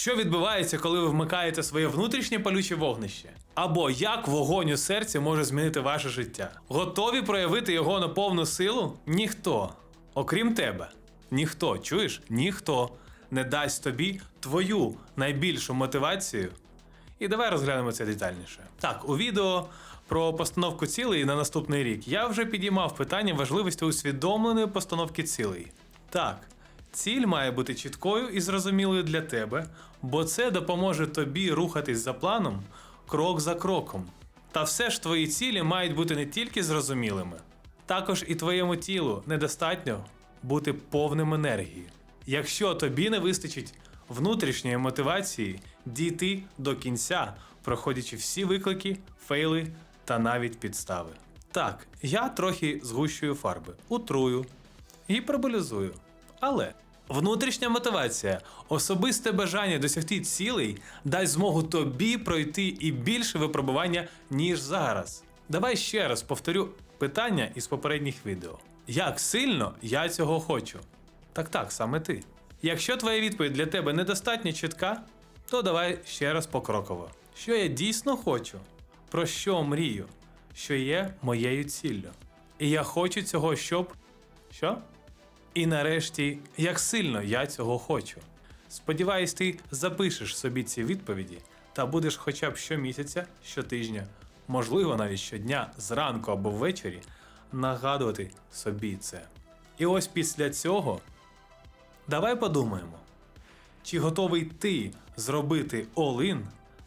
Що відбувається, коли ви вмикаєте своє внутрішнє палюче вогнище? Або як вогонь у серці може змінити ваше життя? Готові проявити його на повну силу? Ніхто, окрім тебе, ніхто, чуєш? Ніхто не дасть тобі твою найбільшу мотивацію. І давай розглянемо це детальніше. Так, у відео про постановку цілей на наступний рік я вже підіймав питання важливості усвідомленої постановки цілей. Так, ціль має бути чіткою і зрозумілою для тебе, бо це допоможе тобі рухатись за планом крок за кроком. Та все ж твої цілі мають бути не тільки зрозумілими, також і твоєму тілу недостатньо бути повним енергії. Якщо тобі не вистачить внутрішньої мотивації дійти до кінця, проходячи всі виклики, фейли та навіть підстави. Так, я трохи згущую фарби, утрую, гіперболізую. Але внутрішня мотивація, особисте бажання досягти цілей дасть змогу тобі пройти і більше випробування, ніж зараз. Давай ще раз повторю питання із попередніх відео. Як сильно я цього хочу? Так так, саме ти. Якщо твоя відповідь для тебе недостатньо чітка, то давай ще раз покроково. Що я дійсно хочу? Про що мрію? Що є моєю ціллю? І я хочу цього, щоб. Що? І нарешті, як сильно я цього хочу. Сподіваюсь, ти запишеш собі ці відповіді та будеш хоча б щомісяця, щотижня, можливо, навіть щодня, зранку або ввечері, нагадувати собі це. І ось після цього давай подумаємо, чи готовий ти зробити all-in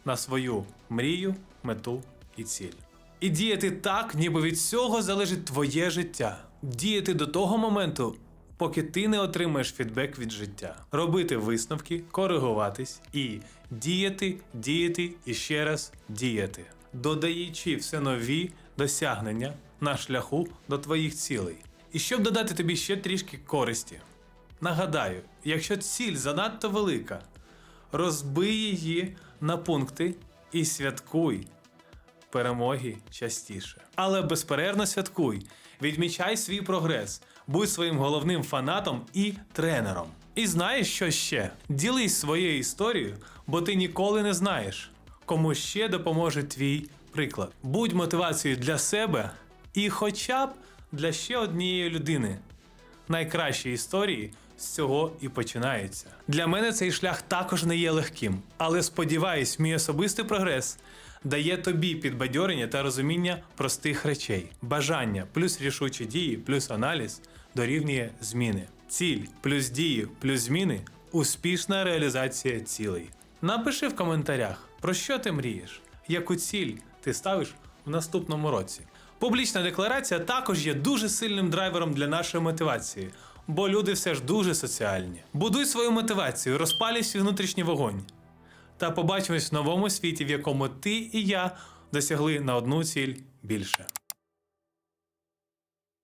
на свою мрію, мету і ціль. І діяти так, ніби від цього залежить твоє життя. Діяти до того моменту, поки ти не отримаєш фідбек від життя. Робити висновки, коригуватись і діяти, діяти і ще раз діяти, додаючи все нові досягнення на шляху до твоїх цілей. І щоб додати тобі ще трішки користі. Нагадаю, якщо ціль занадто велика, розбий її на пункти і святкуй перемоги частіше. Але безперервно святкуй, відмічай свій прогрес, будь своїм головним фанатом і тренером. І знаєш, що ще? Ділись своєю історією, бо ти ніколи не знаєш, кому ще допоможе твій приклад. Будь мотивацією для себе і хоча б для ще однієї людини найкращі історії з цього і починаються. Для мене цей шлях також не є легким, але сподіваюсь, мій особистий прогрес дає тобі підбадьорення та розуміння простих речей. Бажання плюс рішучі дії, плюс аналіз дорівнює зміни. Ціль плюс дії, плюс зміни успішна реалізація цілей. Напиши в коментарях, про що ти мрієш, яку ціль ти ставиш в наступному році. Публічна декларація також є дуже сильним драйвером для нашої мотивації, бо люди все ж дуже соціальні. Будуй свою мотивацію, розпалюй свій внутрішній вогонь. Та побачимось в новому світі, в якому ти і я досягли на одну ціль більше.